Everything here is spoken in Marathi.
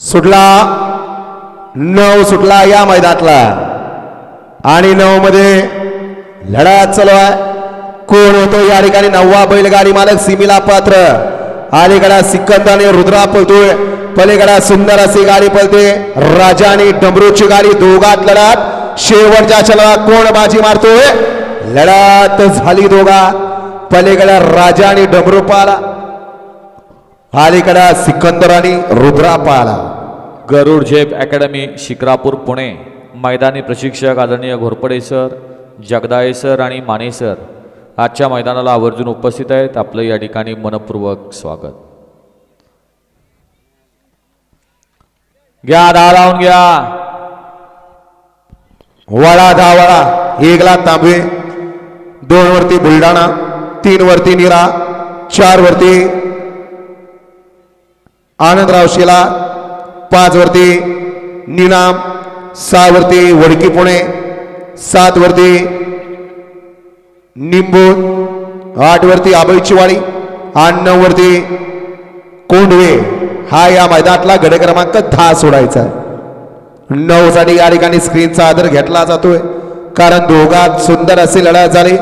सुटला. नऊ सुटला या मैदानातला. आणि नऊ मध्ये लढा चालू आहे कोण होतो या ठिकाणी? नववा बैलगाडी मालक सिमीला पात्र. अलीकडा सिकंद आणि रुद्रा पळतोय. पलीकडा सुंदर अशी गाडी पळते. राजा आणि डमरूची गाडी दोघात लढात. शेवटच्या चला कोण बाजी मारतोय? लढात झाली दोघा. पलीकडा राजा आणि डमरू पाला अलीकडे सिकंदर आणि रुद्रा पाला गरुड झेप अकॅडमी शिक्रापूर पुणे. मैदानी प्रशिक्षक आदरणीय घोरपडे सर जगदाळे सर आणि माने सर आजच्या मैदानाला आवर्जून उपस्थित आहेत. आपलं या ठिकाणी मनपूर्वक स्वागत. घ्या दहा लावून घ्या. वडा दहा वडा एकला तांबे. दोन वरती बुलढाणा तीन वरती निरा चार वरती आनंदराव शिला पाचवरती निनाम सहावरती वडकी पुणे सात वरती निंबू आठवरती आणि नऊवरती कोंडवे. हा या मैदानातला गड क्रमांक दहा सोडायचा आहे. नऊसाठी या ठिकाणी स्क्रीनचा आदर घेतला जातोय. कारण दोघात सुंदर असे लढत झाली.